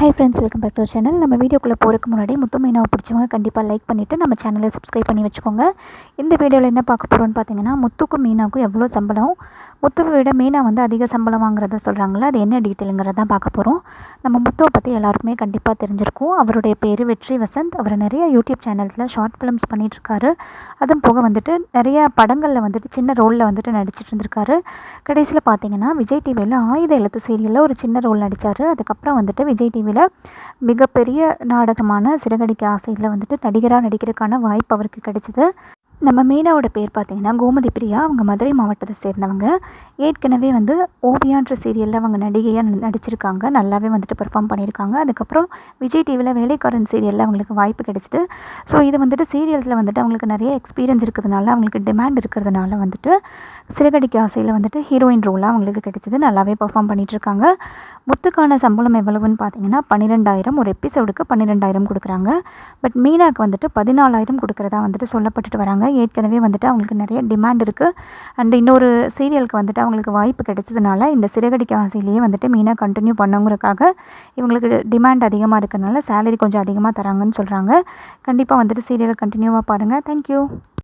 Hi friends welcome back to channel நம்ம வீடியோக்குள்ளே போகிறதுக்கு முன்னாடி முத்து மீனாவை பிடிச்சவங்க கண்டிப்பாக லைக் பண்ணிவிட்டு நம்ம சேனலை சப்ஸ்கிரைப் பண்ணி வச்சுக்கோங்க. இந்த வீடியோவில் என்ன பார்க்க போகிறோன்னு பார்த்தீங்கன்னா முத்துக்கும் மீனாவுக்கும் எவ்வளோ சம்பளம்? முத்துவை விட மீனா வந்து அதிக சம்பளம் வாங்குறத சொல்கிறாங்களே அது என்ன டீட்டெயிலுங்கிறத தான் பார்க்க போகிறோம் நம்ம முத்துவை பற்றி எல்லாருக்குமே கண்டிப்பாக தெரிஞ்சிருக்கும். அவருடைய பேர் வெற்றி வசந்த். அவர் நிறைய யூடியூப் சேனல்ஸில் ஷார்ட் ஃபிலிம்ஸ் பண்ணிகிட்ருக்காரு அதுவும் போக வந்துட்டு நிறைய படங்களில் வந்துட்டு சின்ன ரோலில் வந்துட்டு நடிச்சிட்டு இருந்திருக்காரு. கடைசியில் பார்த்தீங்கன்னா விஜய் டிவியில் ஆயுத எழுத்து சீரியலில் ஒரு சின்ன ரோல் நடித்தார் அதுக்கப்புறம் வந்துட்டு விஜய் டிவியில் மிகப்பெரிய நாடகமான சிறகடிக்க ஆசையில் வந்துட்டு நடிகராக நடிக்கிறதுக்கான வாய்ப்பு அவருக்கு கிடைச்சிது. நம்ம மீனாவோட பேர் பார்த்தீங்கன்னா கோமதி பிரியா. அவங்க மதுரை மாவட்டத்தை சேர்ந்தவங்க. ஏற்கனவே வந்து ஓவியான்ற சீரியலில் அவங்க நடிகையாக ந- நடிச்சிருக்காங்க. நல்லாவே வந்துட்டு பெர்ஃபார்ம் பண்ணியிருக்காங்க. அதுக்கப்புறம் விஜய் டிவியில் வேலைக்காரன் சீரியலில் அவங்களுக்கு வாய்ப்பு கிடைச்சிது. ஸோ இது வந்துட்டு சீரியல்ஸில் வந்துட்டு அவங்களுக்கு நிறைய எக்ஸ்பீரியன்ஸ் இருக்கிறதுனால அவங்களுக்கு டிமாண்ட் இருக்கிறதுனால வந்துட்டு சிறகடிக்க ஆசையில் வந்துட்டு ஹீரோயின் ரோலாக அவங்களுக்கு கிடைச்சிது. நல்லாவே பெர்ஃபார்ம் பண்ணிகிட்ருக்காங்க முத்துக்கான சம்பளம் எவ்வளவுன்னு பார்த்தீங்கன்னா பன்னிரெண்டாயிரம். ஒரு எபிசோடுக்கு பன்னிரெண்டாயிரம் கொடுக்குறாங்க. பட் மீனாக்கு வந்துட்டு பதினாலாயிரம் கொடுக்குறதா வந்துட்டு சொல்லப்பட்டுட்டு வராங்க. ஏற்கனவே வந்துட்டு அவங்களுக்கு நிறைய டிமாண்ட் இருக்குது அண்ட் இன்னொரு சீரியலுக்கு வந்துட்டு அவங்களுக்கு வாய்ப்பு கிடைச்சதுனால இந்த சிறகடிக்க ஆசையிலேயே வந்துட்டு மீனா கண்டினியூ பண்ணுங்கிறக்காக இவங்களுக்கு டிமாண்ட் அதிகமாக இருக்கிறதுனால சேலரி கொஞ்சம் அதிகமாக தராங்கன்னு சொல்கிறாங்க கண்டிப்பாக வந்துட்டு சீரியலை கண்டினியூவாக பாருங்கள் தேங்க்யூ